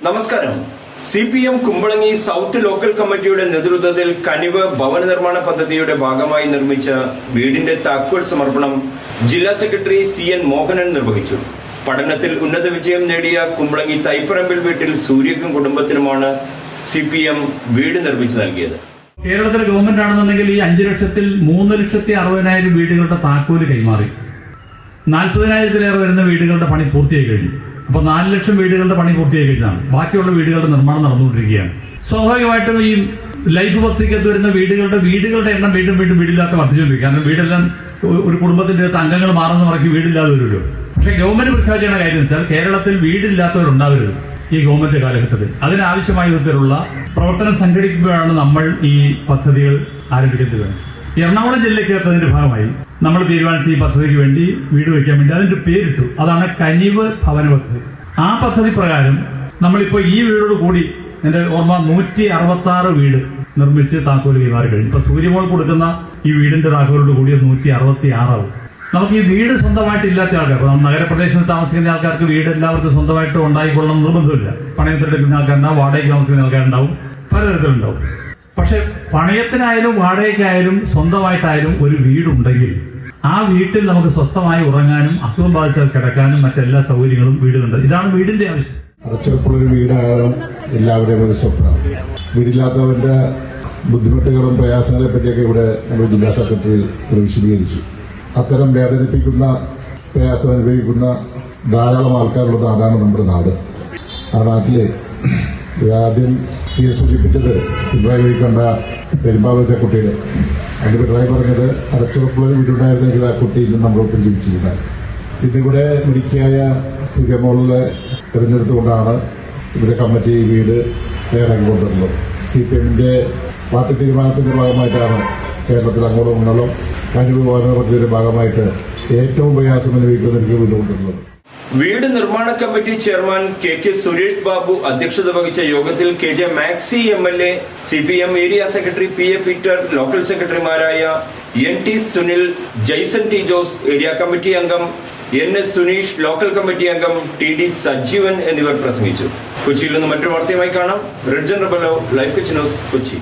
നമസ്കാരം. C P M Kumbalangi south local കമ്മിറ്റിയുടെ നേതൃത്വത്തിൽ കനിവ് ഭവന നിർമ്മാണ പദ്ധതിയുടെ ഭാഗമായി നിർമ്മിച്ച വീടിന്റെ താക്കോൽ സമർപ്പണം ജില്ലാ സെക്രട്ടറി സി എൻ മോഹനൻ നിർവഹിച്ചു. പഠനത്തിൽ ഉന്നത വിജയം നേടിയ കുമ്പളങ്ങി തൈപ്പറമ്പിൽ വീട്ടിൽ സൂര്യക്കും കുടുംബത്തിനുമാണ് സി പി എം വീട് നിർമ്മിച്ചു നൽകിയത്. കേരളത്തിലെ ഗവൺമെന്റ് ആണെന്നുണ്ടെങ്കിൽ ഈ അഞ്ചു ലക്ഷത്തിൽ മൂന്ന് ലക്ഷത്തി അറുപതിനായിരം വീടുകളുടെ താക്കോൽ കൈമാറി. നാൽപ്പതിനായിരത്തിലേറെ വരുന്ന വീടുകളുടെ പണി പൂർത്തിയായി കഴിഞ്ഞു. അപ്പൊ നാല് ലക്ഷം വീടുകളുടെ പണി പൂർത്തിയായി കഴിഞ്ഞാണ് ബാക്കിയുള്ള വീടുകളുടെ നിർമ്മാണം നടന്നുകൊണ്ടിരിക്കുകയാണ്. സ്വാഭാവികമായിട്ടും ഈ ലൈഫ് പദ്ധതിക്കകത്ത് വരുന്ന വീടുകളുടെ വീടുകളുടെ എണ്ണം വീണ്ടും വീണ്ടും വീടില്ലാത്ത വർദ്ധിച്ചുകൊണ്ടിരിക്കും കാരണം വീടെല്ലാം ഒരു കുടുംബത്തിന്റെ അകത്ത് അംഗങ്ങൾ മാറുന്ന മറക്കി വീടില്ലാതെ വരുമല്ലോ. പക്ഷെ ഗവൺമെന്റ് പ്രഖ്യാപിക്കുന്ന കാര്യം വെച്ചാൽ കേരളത്തിൽ വീടില്ലാത്തവരുണ്ടാവരുത് ഈ ഗവൺമെന്റ് കാലഘട്ടത്തിൽ. അതിനാവശ്യമായ വിധത്തിലുള്ള പ്രവർത്തനം സംഘടിപ്പിക്കുമ്പോഴാണ് നമ്മൾ ഈ പദ്ധതികൾ ആരംഭിക്കുന്നത് എറണാകുളം ജില്ലയ്ക്ക് ഭാഗമായി നമ്മൾ തീരുമാനിച്ച ഈ പദ്ധതിക്ക് വേണ്ടി വീട് വയ്ക്കാൻ വേണ്ടി അതിന്റെ പേരിട്ടു. അതാണ് കനിവ് ഭവന പദ്ധതി. ആ പദ്ധതി പ്രകാരം നമ്മളിപ്പോ ഈ വീടോട് കൂടി എന്റെ ഓർമ്മ നൂറ്റി അറുപത്തി ആറ് വീട് നിർമ്മിച്ച് താക്കോൽ കൈമാറി കഴിഞ്ഞു. ഇപ്പൊ സൂര്യമോൾ കൊടുക്കുന്ന ഈ വീടിന്റെ താക്കോലോട് കൂടി നൂറ്റി അറുപത്തി ആറാവും നമുക്ക് ഈ വീട് സ്വന്തമായിട്ട് ഇല്ലാത്ത ആൾക്കാർ നഗരപ്രദേശത്ത് താമസിക്കുന്ന ആൾക്കാർക്ക് വീട് എല്ലാവർക്കും സ്വന്തമായിട്ട് ഉണ്ടായിക്കൊള്ളണം നിർബന്ധമില്ല. പണയത്തിലെടുക്കുന്ന ആൾക്കാരുണ്ടാവും വാടകയ്ക്ക് താമസിക്കുന്ന ആൾക്കാരുണ്ടാവും പലതരത്തിലുണ്ടാവും. പക്ഷെ പണയത്തിനായാലും വാടകയ്ക്കായാലും സ്വന്തമായിട്ടായാലും ഒരു വീടുണ്ടെങ്കിൽ ആ വീട്ടിൽ നമുക്ക് സ്വസ്ഥമായി ഉറങ്ങാനും അസുഖം ബാധിച്ചാൽ കിടക്കാനും മറ്റെല്ലാ സൗകര്യങ്ങളും വീടുണ്ട് ഇതാണ് വീടിന്റെ ആവശ്യം. അടച്ചുറപ്പുള്ളൊരു വീടാകണം എല്ലാവരുടെയും ഒരു സ്വപ്നം. വീടില്ലാത്തവന്റെ ബുദ്ധിമുട്ടുകളും പ്രയാസങ്ങളെ പറ്റിയൊക്കെ ഇവിടെ നമ്മുടെ ജില്ലാ സെക്രട്ടറി വിശദീകരിച്ചു. അത്തരം വേദനിപ്പിക്കുന്ന പ്രയാസം അനുഭവിക്കുന്ന ധാരാളം ആൾക്കാരുള്ള നാടാണ് നമ്മുടെ നാട്. ആ നാട്ടിലെ ആദ്യം സി എസ് സൂചിപ്പിച്ചത് പിണറായി വഴി കണ്ട പെരുമ്പാവൂരത്തെ കുട്ടിയുടെ. അതിന്റെ പിണറായി പറഞ്ഞത് അടച്ചുറപ്പുള്ള വീടുണ്ടായിരുന്നെങ്കിൽ ആ കുട്ടി ഇന്ന് നമ്മളൊപ്പം ജീവിച്ചിരുന്നത് ഇന്നിവിടെ മിടുക്കിയായ സുഖമോളിലെ തിരഞ്ഞെടുത്തുകൊണ്ടാണ് ഇവിടെ കമ്മിറ്റി വീട് തയ്യാറാക്കി കൊണ്ടുവരുന്നത്. സി പി എമ്മിന്റെ പാർട്ടി തീരുമാനത്തിന്റെ ഭാഗമായിട്ടാണ് കേരളത്തിൽ അങ്ങോട്ടും ഇങ്ങോട്ടും ഭവന പദ്ധതിയുടെ ഭാഗമായിട്ട് ഏറ്റവും പ്രയാസം അനുഭവിക്കുന്ന എനിക്ക് വീട് കൊണ്ടുവരുന്നത്. വീട് നിർമ്മാണ committee chairman K K Suresh Babu അധ്യക്ഷത വഹിച്ച യോഗത്തിൽ K J Maxi M L A C P M area secretary P A Peter local സെക്രട്ടറിമാരായ N T Sunil Jaison T Jose area committee അംഗം N S Suneesh local committee അംഗം T D Sajeevan എന്നിവർ പ്രസംഗിച്ചു. കൊച്ചിയിൽ നിന്ന് മറ്റൊരു വാർത്തയുമായി കാണാം. റിഡ്ജൻ Rebelo life Kochi news Kochi.